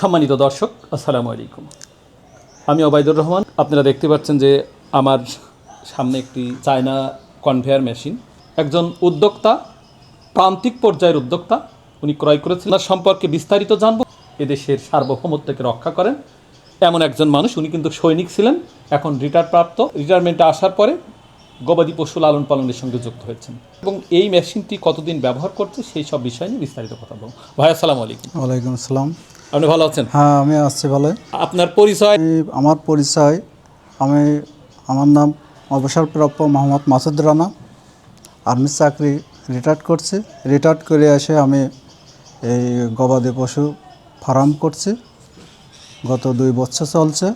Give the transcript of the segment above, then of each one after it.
সম্মানিত দর্শক, আসসালামু আলাইকুম। আমি ওবায়দুর রহমান, আপনারা দেখতে পাচ্ছেন যে আমার সামনে একটি চায়না কনভেয়ার মেশিন। একজন উদ্যোক্তা, প্রান্তিক পর্যায়ের উদ্যোক্তা, উনি ক্রয় করেছেন তার সম্পর্কে বিস্তারিত জানব। এদেশের সার্বভৌমত্বকে রক্ষা করেন। এমন একজন মানুষ, উনি কিন্তু সৈনিক ছিলেন, এখন রিটায়ার প্রাপ্ত। রিটায়ারমেন্টে আসার পরে গবাদি পশু লালন পালনের সঙ্গে যুক্ত হয়েছেন। এবং এই মেশিনটি কতদিন ব্যবহার করছে, সেই সব বিষয় নিয়ে বিস্তারিত কথা বলব। ভাই, আসসালামু আলাইকুম। ওয়ালাইকুম আসসালাম। আপনি ভালো আছেন? হ্যাঁ আমি আসছি ভালো। আপনার পরিচয়? আমার পরিচয় আমি আমার নাম অবসরপ্রাপ্য মোহাম্মদ মাসুদ রানা। আর্মি চাকরি রিটায়ার্ড করছি। রিটায়ার্ড করে এসে আমি এই গবাদি পশু ফার্ম করছি। গত দুই বছর চলছে।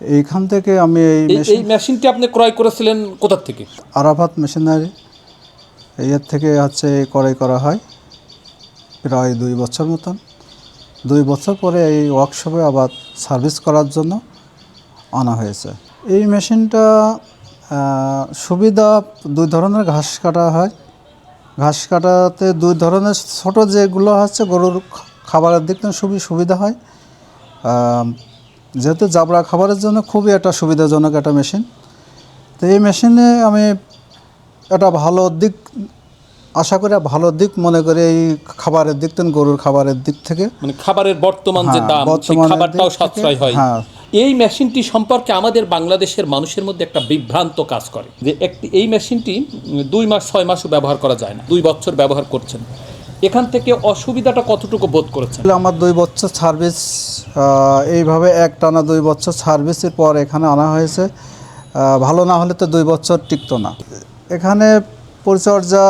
এইখান থেকে আমি এই এই- এই মেশিনটি আপনি ক্রয় করেছিলেন কোথার থেকে? আরাফাত মেশিনারি। এর থেকে হচ্ছে ক্রয় করা হয়। প্রায় দুই বছর মতন। দুই বছর পরে এই ওয়ার্কশপে আবার সার্ভিস করার জন্য আনা হয়েছে। এই মেশিনটা সুবিধা দুই ধরনের ঘাস কাটা হয়। ঘাস কাটাতে দুই ধরনের, ছোট যেগুলো হচ্ছে গরুর খাবারের দিক থেকে খুবই সুবিধা হয়। যেহেতু জাবরা খাবারের জন্য খুবই একটা সুবিধাজনক একটা মেশিন। তো এই মেশিনে আমি একটা ভালো দিক আশা করি ভালো দিক মনে করি এই খাবারের দিক থেকে গরুর খাবারের দিক থেকে। মানে খাবারের বর্তমান যে হ্যাঁ, দাম সেই খাবারটাও সাশ্রয় হয়। হ্যাঁ। এই মেশিনটি সম্পর্কে আমাদের বাংলাদেশের মানুষের মধ্যে একটা বিভ্রান্ত কাজ করে। যে একটি এই মেশিনটি দুই মাস ছয় মাসও ব্যবহার করা যায় না দুই বছর ব্যবহার করছেন। এখান থেকে অসুবিধাটা কতটুকু বোধ করেছেন? আমার দুই বছর সার্ভিস এইভাবে এক টানা দুই বছর সার্ভিসের পর এখানে আনা হয়েছে। ভালো না হলে তো দুই বছর টিকতো না। এখানে পরিচর্যা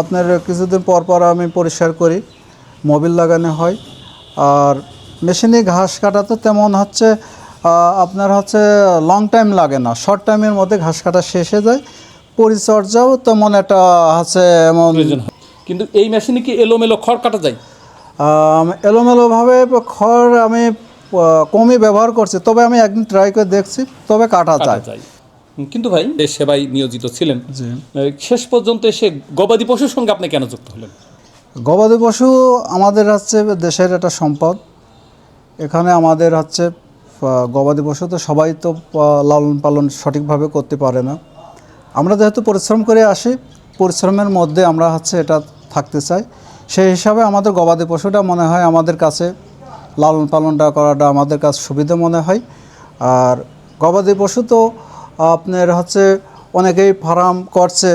আপনার কিছুদিন পর পর আমি পরিষ্কার করি মোবিল লাগানো হয়। আর মেশিনে ঘাস কাটাতে তেমন হচ্ছে আপনার হচ্ছে লং টাইম লাগে না শর্ট টাইমের মধ্যে ঘাস কাটা শেষ হয়ে যায়। পরিচর্যাও তেমন একটা হচ্ছে এমন কিন্তু এই মেশিনে কি এলোমেলো খড় কাটা যায়? এলোমেলোভাবে খড় আমি কমই ব্যবহার করছি তবে আমি একদিন ট্রাই করে দেখছি তবে কাটা কাটা যায়। কিন্তু ভাই সেবায় নিয়োজিত ছিলেন। শেষ পর্যন্ত এসে গবাদি পশুর সঙ্গে আপনি কেন যুক্ত হলেন? গবাদি পশু আমাদের হচ্ছে দেশের একটা সম্পদ। এখানে আমাদের হচ্ছে গবাদি পশু তো সবাই তো লালন পালন সঠিকভাবে করতে পারে না। আমরা যেহেতু পরিশ্রম করে আসি পরিশ্রমের মধ্যে আমরা হচ্ছে এটা থাকতে চাই। সেই হিসাবে আমাদের গবাদি পশুটা মনে হয় আমাদের কাছে লালন পালনটা করাটা আমাদের কাছে সুবিধা মনে হয়। আর গবাদি পশু তো আপনার হচ্ছে অনেকেই ফার্ম করছে।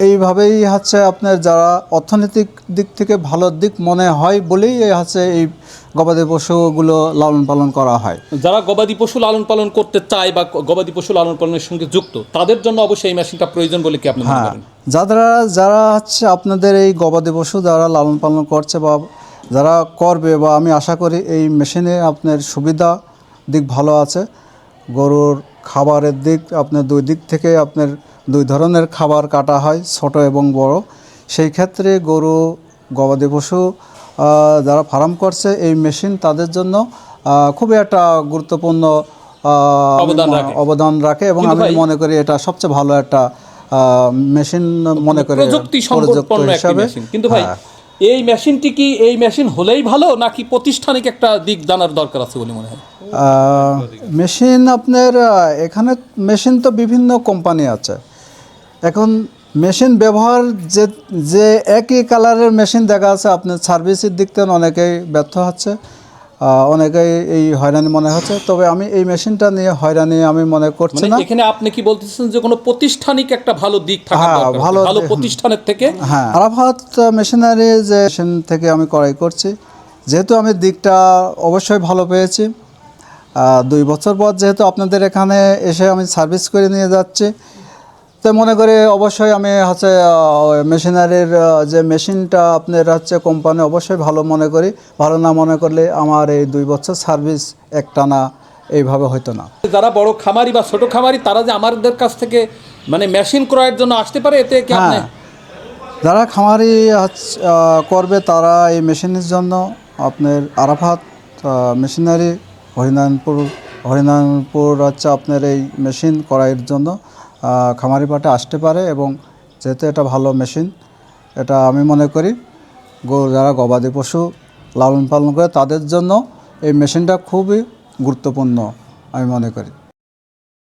এইভাবেই হচ্ছে আপনার যারা অর্থনৈতিক দিক থেকে ভালো দিক মনে হয় বলেই হচ্ছে এই গবাদি পশুগুলো লালন পালন করা হয়। যারা গবাদি পশু লালন পালন করতে চায় বা গবাদি পশু লালন পালনের সঙ্গে যুক্ত তাদের জন্য অবশ্যই এই মেশিনটা প্রয়োজন বলে কি আপনি হ্যাঁ যারা যারা হচ্ছে আপনাদের এই গবাদি পশু যারা লালন পালন করছে বা যারা করবে বা আমি আশা করি এই মেশিনে আপনার সুবিধা দিক ভালো আছে। গরুর খাবারের দিক আপনার দুই দিক থেকে আপনার দুই ধরনের খাবার কাটা হয় ছোট এবং বড় সেই ক্ষেত্রে গরু গবাদি পশু যারা ফার্ম করছে এই মেশিন তাদের জন্য খুবই একটা গুরুত্বপূর্ণ অবদান রাখে। এবং আমি মনে করি এটা সবচেয়ে ভালো একটা মেশিন মনে করি প্রযুক্তি প্রযুক্ত হিসাবে। কিন্তু ভাই হ্যাঁ। এই মেশিনটি কি এই মেশিন হলেই ভালো নাকি প্রতিষ্ঠানিক একটা দিক জানার দরকার আছে বলে মনে হয়? মেশিন আপনার এখানে মেশিন তো বিভিন্ন কোম্পানি আছে। এখন মেশিন ব্যবহার যে যে একই কালারের মেশিন দেখা আছে আপনার সার্ভিসের দিক থেকে অনেকেই ব্যর্থ হচ্ছে। অনেকেই এই হয়রানি মনে হচ্ছে। তবে আমি এই মেশিনটা নিয়ে হয়রানি আমি মনে করছি মানে না। এখানে আপনি কি বলতেছেন যে কোনো প্রতিষ্ঠানিক একটা ভালো দিক থাকা হ্যাঁ, দরকার? ভালো ভালো প্রতিষ্ঠানের থেকে? হ্যাঁ আরাফাত মেশিনারি যে মেশিন থেকে আমি ক্রয় করছি যেহেতু আমি দিকটা অবশ্যই ভালো পেয়েছি দুই বছর পর যেহেতু আপনাদের এখানে এসে আমি সার্ভিস করে নিয়ে যাচ্ছি তো মনে করি অবশ্যই আমি হচ্ছে মেশিনারির যে মেশিনটা আপনার হচ্ছে কোম্পানি অবশ্যই ভালো মনে করি। ভালো না মনে করলে আমার এই দুই বছর সার্ভিস একটানা এইভাবে হতো না। যারা বড় খামারি বা ছোট খামারি তারা যে আমাদের কাছ থেকে মানে মেশিন ক্রয়ের জন্য আসতে পারে এতে কি হ্যাঁ। যারা খামারি করবে তারা এই মেশিনের জন্য আপনার আরাফাত মেশিনারি হরিনারায়ণপুর হরিনারায়ণপুর হচ্ছে আপনার এই মেশিন করাইয়ের জন্য খামারি পাটে আসতে পারে এবং যেহেতু এটা ভালো মেশিন, এটা আমি মনে করি গরু যারা গবাদি পশু লালন পালন করে তাদের জন্য এই মেশিনটা খুবই গুরুত্বপূর্ণ, আমি মনে করি।